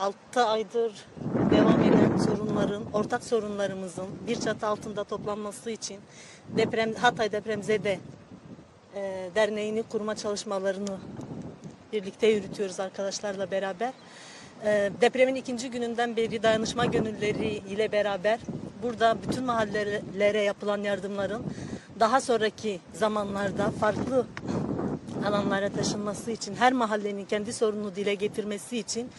6 aydır devam eden sorunların, ortak sorunlarımızın bir çatı altında toplanması için deprem Hatay Depremzede e, derneğini kurma çalışmalarını birlikte yürütüyoruz arkadaşlarla beraber. E, depremin ikinci gününden beri dayanışma gönülleri ile beraber burada bütün mahallelere yapılan yardımların daha sonraki zamanlarda farklı alanlara taşınması için her mahallenin kendi sorununu dile getirmesi için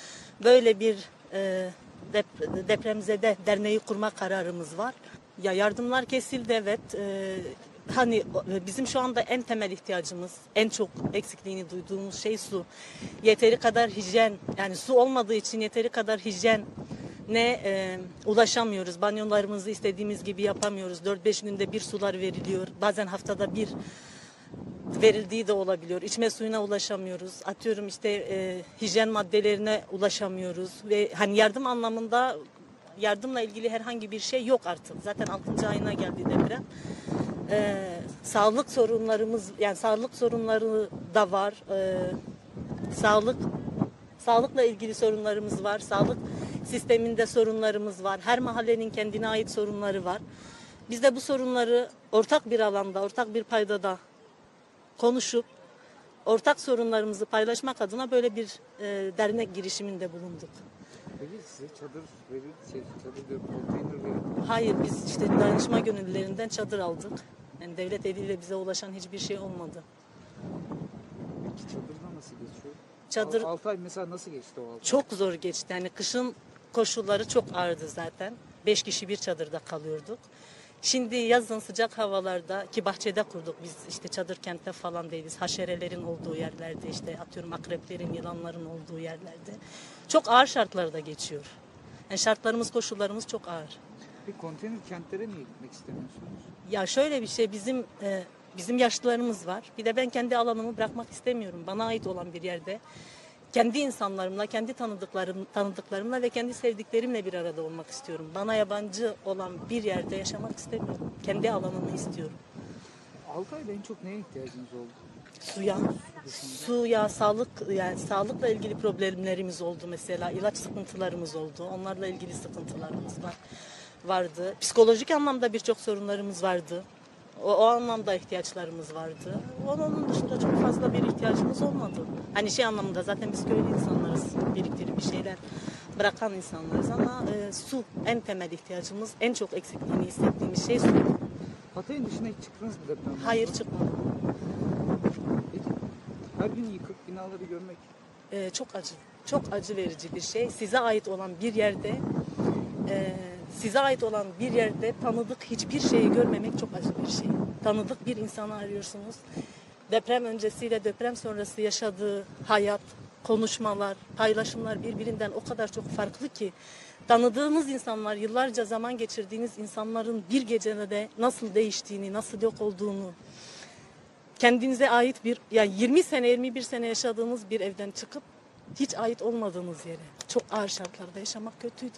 böyle bir e, dep- depremzede derneği kurma kararımız var. Ya yardımlar kesildi evet. E, hani o- bizim şu anda en temel ihtiyacımız, en çok eksikliğini duyduğumuz şey su. Yeteri kadar hijyen, yani su olmadığı için yeteri kadar hijyen ne e, ulaşamıyoruz. Banyolarımızı istediğimiz gibi yapamıyoruz. 4-5 günde bir sular veriliyor. Bazen haftada bir verildiği de olabiliyor. İçme suyuna ulaşamıyoruz. Atıyorum işte e, hijyen maddelerine ulaşamıyoruz ve hani yardım anlamında yardımla ilgili herhangi bir şey yok artık. Zaten 6. ayına geldi deprem. E, sağlık sorunlarımız yani sağlık sorunları da var. E, sağlık Sağlıkla ilgili sorunlarımız var. Sağlık sisteminde sorunlarımız var. Her mahallenin kendine ait sorunları var. Biz de bu sorunları ortak bir alanda, ortak bir paydada konuşup ortak sorunlarımızı paylaşmak adına böyle bir e, dernek girişiminde bulunduk. Peki size çadır verildi, şey, çadır diyor, konteyner verildi. Hayır biz işte dayanışma gönüllülerinden çadır aldık. Yani devlet eliyle bize ulaşan hiçbir şey olmadı. Peki çadırda nasıl geçiyor? Çadır 6 ay mesela nasıl geçti o 6 ay? çok zor geçti. Yani kışın koşulları çok ağırdı zaten. Beş kişi bir çadırda kalıyorduk. Şimdi yazın sıcak havalarda ki bahçede kurduk biz işte çadır kentte falan değiliz. Haşerelerin olduğu yerlerde işte atıyorum akreplerin, yılanların olduğu yerlerde. Çok ağır şartlarda geçiyor. Yani şartlarımız, koşullarımız çok ağır. Peki konteyner kentlere niye gitmek istemiyorsunuz? Ya şöyle bir şey bizim e, bizim yaşlılarımız var. Bir de ben kendi alanımı bırakmak istemiyorum. Bana ait olan bir yerde kendi insanlarımla, kendi tanıdıklarım, tanıdıklarımla ve kendi sevdiklerimle bir arada olmak istiyorum. Bana yabancı olan bir yerde yaşamak istemiyorum. Kendi alanımı istiyorum. 6 ayda en çok neye ihtiyacınız oldu? Suya, suya, sağlık yani sağlıkla ilgili problemlerimiz oldu mesela. ilaç sıkıntılarımız oldu. Onlarla ilgili sıkıntılarımız var vardı. Psikolojik anlamda birçok sorunlarımız vardı. O, o anlamda ihtiyaçlarımız vardı. Onun dışında çok fazla bir ihtiyacımız olmadı. Hani şey anlamında zaten biz köylü insanlarız. Biriktirip bir şeyler bırakan insanlarız ama e, su en temel ihtiyacımız. En çok eksikliğini hissettiğimiz şey su. Hatay'ın dışına hiç çıktınız mı depremden? Hayır sonra? çıkmadı. Peki her gün yıkık binaları görmek Ee, çok acı. Çok acı verici bir şey. Size ait olan bir yerde e, size ait olan bir yerde tanıdık hiçbir şeyi görmemek çok acı bir şey. Tanıdık bir insanı arıyorsunuz. Deprem öncesiyle deprem sonrası yaşadığı hayat, konuşmalar, paylaşımlar birbirinden o kadar çok farklı ki tanıdığınız insanlar, yıllarca zaman geçirdiğiniz insanların bir gecede de nasıl değiştiğini, nasıl yok olduğunu, kendinize ait bir yani 20 sene 21 sene yaşadığınız bir evden çıkıp hiç ait olmadığınız yere çok ağır şartlarda yaşamak kötüydü.